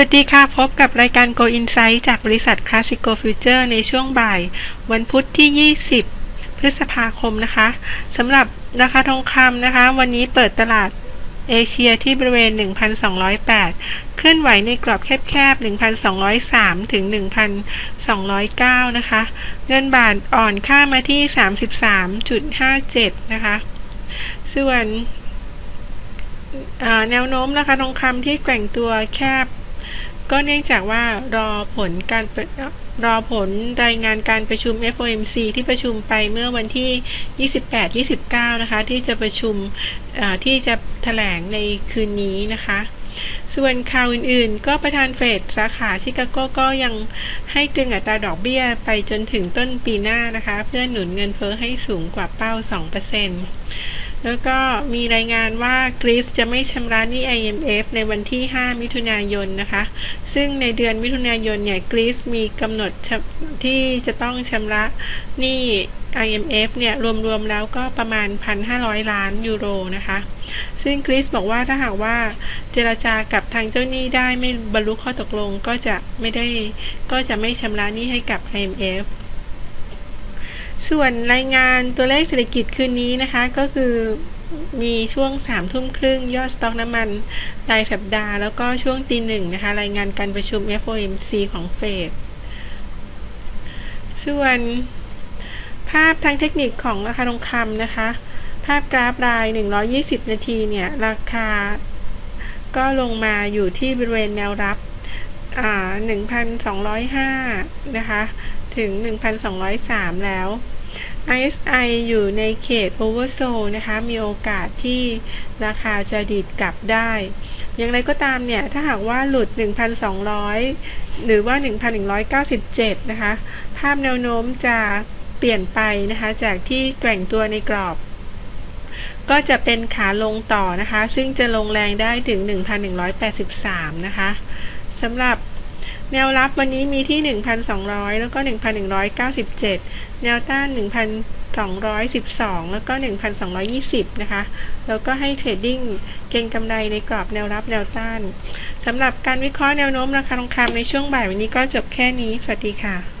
วัสดีค่ะ พบกับรายการ Go Insight จากบริษัท Classico Future ในช่วงบ่าย วันพุธที่ 20 พฤษภาคมนะคะสำหรับราคาทองคำนะคะ วันนี้เปิดตลาดเอเชียที่บริเวณ 1,208 เคลื่อนไหวในกรอบแคบๆ 1,203 ถึง 1,209 นะคะ เงินบาทอ่อนค่ามาที่ 33.57 นะคะ ส่วนแนวโน้มราคาทองคำที่แกว่งตัวแคบ ก็เนื่องจากว่ารอผลการรอผลรายงานการประชุม FOMC ที่ประชุมไปเมื่อวันที่ 28-29 นะคะ ที่จะประชุมที่จะแถลงในคืนนี้นะคะ ส่วนข่าวอื่นๆ ก็ประธานเฟดสาขาชิคาโกก็ยังให้ตึงอัตราดอกเบี้ยไปจนถึงต้นปีหน้านะคะ เพื่อหนุนเงินเฟ้อให้สูงกว่าเป้า 2% แล้วก็มีรายงานว่ากรีซจะไม่ชำระหนี้ IMF ในวันที่ 5 มิถุนายนนะคะ ซึ่งในเดือนมิถุนายนเนี่ยกรีซมีกำหนดที่จะต้องชำระหนี้ IMF เนี่ยรวมๆแล้วก็ประมาณ 1,500 ล้านยูโรนะคะ ซึ่งกรีซบอกว่าถ้าหากว่าเจรจากับทางเจ้าหนี้ได้ไม่บรรลุข้อตกลงก็จะไม่ได้ก็จะไม่ชำระหนี้ให้กับ IMF ส่วนรายงานตัวเลขเศรษฐกิจคืนนี้นะคะ ก็คือมีช่วงสามทุ่มครึ่งยอดสต็อกน้ำมันรายสัปดาห์ แล้วก็ช่วงตีหนึ่งนะคะ รายงานการประชุม FOMC ของเฟดส่วนภาพทางเทคนิคของราคาทองคำนะคะ ภาพกราฟราย 120 นาทีเนี่ย ราคาก็ลงมาอยู่ที่บริเวณแนวรับ 1,205 นะคะ ถึง 1,203 แล้ว RSI อยู่ในเขต Oversold นะคะ มีโอกาสที่ราคาจะดีดกลับได้ อย่างไรก็ตามเนี่ย ถ้าหากว่าหลุด 1,200 หรือว่า 1,197 นะคะ ภาพแนวโน้มจะเปลี่ยนไปนะคะ จากที่แกว่งตัวในกรอบ ก็จะเป็นขาลงต่อนะคะ ซึ่งจะลงแรงได้ถึง 1,183 นะคะสำหรับ แนวรับวันนี้มีที่ 1,200 แล้วก็ 1,197 แนวต้าน 1,212 แล้วก็ 1,220 นะคะ แล้วก็ให้เทรดดิ้งเก็งกำไรในกรอบแนวรับแนวต้านสำหรับการวิเคราะห์แนวโน้มราคาทองคำในช่วงบ่ายวันนี้ก็จบแค่นี้ สวัสดีค่ะ